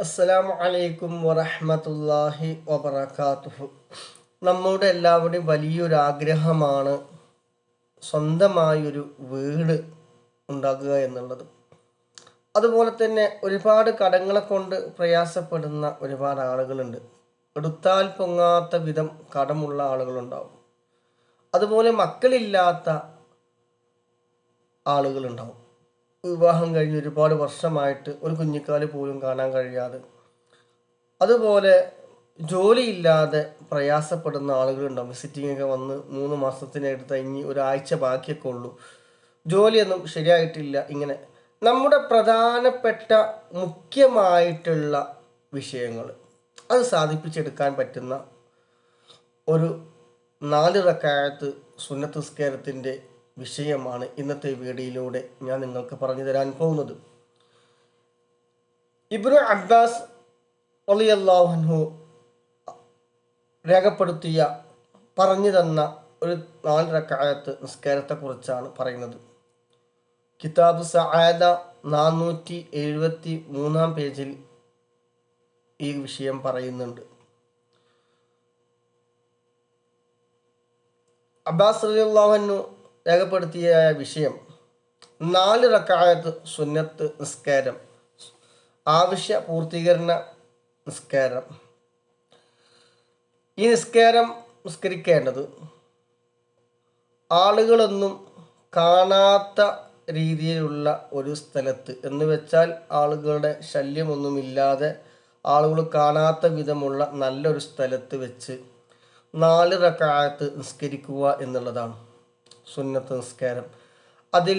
അസ്സലാമു അലൈക്കും വറഹ്മത്തുള്ളാഹി വബറകാതുഹു. നമ്മുടെ എല്ലാവരുടെയും വലിയൊരു ആഗ്രഹമാണ് സ്വന്തമായൊരു വീട് ഉണ്ടാക്കുക എന്നുള്ളത്. അതുപോലെ തന്നെ ഒരുപാട് കടങ്ങളെ കൊണ്ട് പ്രയാസപ്പെടുന്ന ഒരുപാട് ആളുകളുണ്ട്. എടുത്താൽ പൊങ്ങാത്ത വിധം കടമുള്ള ആളുകളുണ്ടാവും. അതുപോലെ മക്കളില്ലാത്ത ആളുകളുണ്ടാവും. വിവാഹം കഴിഞ്ഞ് ഒരുപാട് വർഷമായിട്ട് ഒരു കുഞ്ഞിക്കാൽ പോലും കാണാൻ കഴിയാതെ. അതുപോലെ ജോലിയില്ലാതെ പ്രയാസപ്പെടുന്ന ആളുകളുണ്ടാവും. വിസിറ്റിംഗ് ഒക്കെ വന്ന് മൂന്ന് മാസത്തിനടുത്ത് ഇനി ഒരാഴ്ച ബാക്കിയൊക്കെ ഉള്ളൂ. ജോലിയൊന്നും ശരിയായിട്ടില്ല. ഇങ്ങനെ നമ്മുടെ പ്രധാനപ്പെട്ട മുഖ്യമായിട്ടുള്ള വിഷയങ്ങൾ. അത് സാധിപ്പിച്ചെടുക്കാൻ പറ്റുന്ന ഒരു നാല് റക്കായത്ത് സുന്നത്ത് സ്കാരത്തിന്റെ വിഷയമാണ് ഇന്നത്തെ വീഡിയോയിലൂടെ ഞാൻ നിങ്ങൾക്ക് പറഞ്ഞു തരാൻ പോകുന്നത്. ഇബ്രു അബ്ബാസ് അലിയല്ലാഹു രേഖപ്പെടുത്തിയ പറഞ്ഞു തന്ന ഒരു നാല് റക്കായത്ത് നിസ്കാരത്തെക്കുറിച്ചാണ് പറയുന്നത്. കിതാബ് സായത നാനൂറ്റി എഴുപത്തി മൂന്നാം പേജിൽ ഈ വിഷയം പറയുന്നുണ്ട്. അബ്ബാസ് അലിയല്ലാഹു രേഖപ്പെടുത്തിയ വിഷയം നാല് റക്കായത്ത് സുന്നത്ത് നിസ്കാരം ആവശ്യ പൂർത്തീകരണ നിസ്കാരം. ഈ നിസ്കാരം നിസ്കരിക്കേണ്ടത് ആളുകളൊന്നും കാണാത്ത രീതിയിലുള്ള ഒരു സ്ഥലത്ത് എന്ന് വെച്ചാൽ ആളുകളുടെ ശല്യമൊന്നുമില്ലാതെ ആളുകൾ കാണാത്ത വിധമുള്ള നല്ലൊരു സ്ഥലത്ത് വെച്ച് നാല് റക്കായത്ത് നിസ്കരിക്കുക എന്നുള്ളതാണ്. സുന്നത്ത് നിസ്കാരം അതിൽ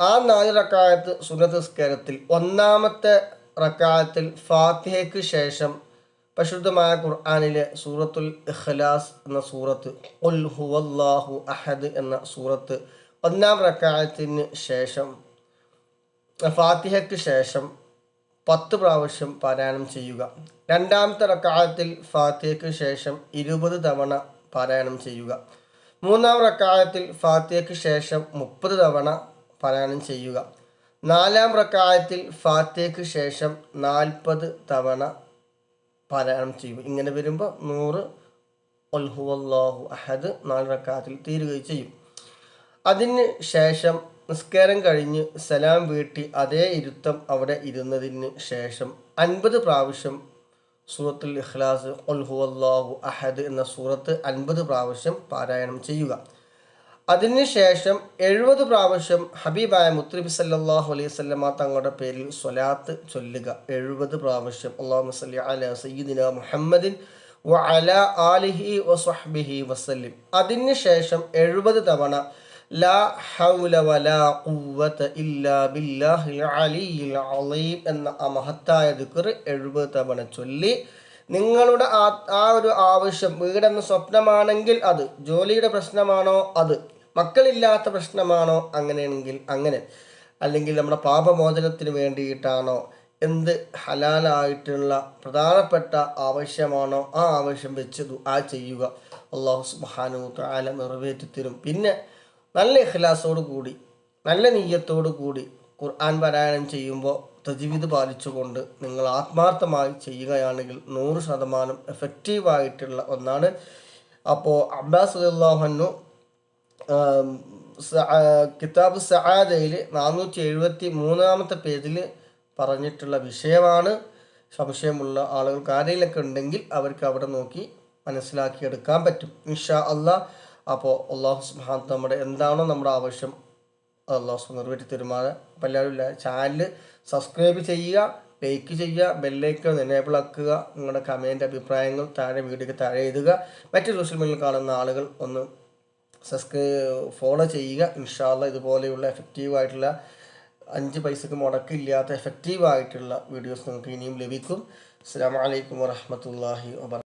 ആ നാല് റക്കായത്ത് സുന്നത്ത് നിസ്കാരത്തിൽ ഒന്നാമത്തെ റക്കായത്തിൽ ഫാത്തിഹയ്ക്ക് ശേഷം പരിശുദ്ധമായ ഖുർആാനിലെ സൂറത്തുൽ ഇഖ്ലാസ് എന്ന സൂറത്ത് ഉൽ ഹുവല്ലാഹു അഹദ് എന്ന സൂറത്ത് ഒന്നാം റക്കായത്തിന് ശേഷം ഫാത്തിഹയ്ക്ക് ശേഷം പത്ത് പ്രാവശ്യം പാരായണം ചെയ്യുക. രണ്ടാമത്തെ റക്കായത്തിൽ ഫാത്തിഹയ്ക്ക് ശേഷം ഇരുപത് തവണ പാരായണം ചെയ്യുക. മൂന്നാം റക്കായത്തിൽ ഫാത്തിഹയ്ക്ക് ശേഷം മുപ്പത് തവണ പാരായണം ചെയ്യുക. നാലാം റക്കായത്തിൽ ഫാത്തിഹയ്ക്ക് ശേഷം നാൽപ്പത് തവണ പാരായണം ചെയ്യുക. ഇങ്ങനെ വരുമ്പോൾ നൂറ് അൽഹുവല്ലാഹു അഹദ് നാല് റക്കായത്തിൽ തീരുകയും ചെയ്യും. അതിന് ശേഷം നിസ്കാരം കഴിഞ്ഞ് സലാം വീട്ടി അതേ ഇരുത്തം അവിടെ ഇരുന്നതിന് ശേഷം അൻപത് പ്രാവശ്യം സൂറത്തുൽ ഇഖ്ലാസ് അള്ളാഹു അഹദ് എന്ന സൂറത്ത് അൻപത് പ്രാവശ്യം പാരായണം ചെയ്യുക. അതിനുശേഷം എഴുപത് പ്രാവശ്യം ഹബീബായ മുത്തലിബി സല്ലാഹു അലൈഹി വസല്ലമ തങ്ങളുടെ പേരിൽ സ്വലാത്ത് ചൊല്ലുക. എഴുപത് പ്രാവശ്യം. അള്ളാഹു സല്ലി അല സയ്യിദിന മുഹമ്മദിൻ വ അല ആലിഹി വസ്ഹബിഹി വസല്ലിം. അതിനുശേഷം എഴുപത് തവണ ലാ ഹൗല വലാ ഖുവത ഇല്ലാ അലീം എന്ന ആ മഹത്തായ ദിക്ർ എഴുപത് തവണ ചൊല്ലി. നിങ്ങളുടെ ആ ആ ഒരു ആവശ്യം വീടെന്ന സ്വപ്നമാണെങ്കിൽ അത് ജോലിയുടെ പ്രശ്നമാണോ അത് മക്കളില്ലാത്ത പ്രശ്നമാണോ അങ്ങനെയാണെങ്കിൽ അങ്ങനെ അല്ലെങ്കിൽ നമ്മുടെ പാപമോചനത്തിന് വേണ്ടിയിട്ടാണോ എന്ത് ഹലാലായിട്ടുള്ള പ്രധാനപ്പെട്ട ആവശ്യമാണോ ആ ആവശ്യം വെച്ച് ആ ചെയ്യുക. അള്ളാഹു സുബാനു താല നിറവേറ്റത്തിനും പിന്നെ നല്ല ഇഖ്ലാസോട് കൂടി നല്ല നീയത്തോടു കൂടി ഖുർആൻ പാരായണം ചെയ്യുമ്പോൾ തജ്വീദ് പാലിച്ചുകൊണ്ട് നിങ്ങൾ ആത്മാർത്ഥമായി ചെയ്യുകയാണെങ്കിൽ നൂറ് ശതമാനം എഫക്റ്റീവായിട്ടുള്ള ഒന്നാണ്. അപ്പോൾ അബ്ബാസ് അള്ളാഹന്നു കിതാബ് സഹാദയിൽ നാനൂറ്റി എഴുപത്തി മൂന്നാമത്തെ പേജിൽ പറഞ്ഞിട്ടുള്ള വിഷയമാണ്. സംശയമുള്ള ആളുകൾക്ക് ആരെങ്കിലൊക്കെ ഉണ്ടെങ്കിൽ അവർക്ക് അവിടെ നോക്കി മനസ്സിലാക്കിയെടുക്കാൻ പറ്റും. ഇൻഷാ അള്ളാഹ് അപ്പോൾ അള്ളാഹു സുബാൻ നമ്മുടെ എന്താണോ നമ്മുടെ ആവശ്യം അള്ളാഹു നിറവേറ്റി തരുമാണ് അപ്പോൾ എല്ലാവരും ചാനൽ സബ്സ്ക്രൈബ് ചെയ്യുക ലൈക്ക് ചെയ്യുക ബെല്ലൈക്കൺ എനേബിൾ ആക്കുക നിങ്ങളുടെ കമന്റ് അഭിപ്രായങ്ങൾ താഴെ വീഡിയോക്ക് താഴെ എഴുതുക. മറ്റ് സോഷ്യൽ മീഡിയയിൽ കാണുന്ന ആളുകൾ ഒന്ന് സബ്സ്ക്രൈബ് ഫോളോ ചെയ്യുക. ഇൻഷാല്ല ഇതുപോലെയുള്ള എഫക്റ്റീവായിട്ടുള്ള അഞ്ച് പൈസക്ക് മുടക്കില്ലാത്ത എഫക്റ്റീവായിട്ടുള്ള വീഡിയോസ് നിങ്ങൾക്ക് ഇനിയും ലഭിക്കും. അസ്സാം വലൈക്കും വാഹമത്തല്ലാഹി വാ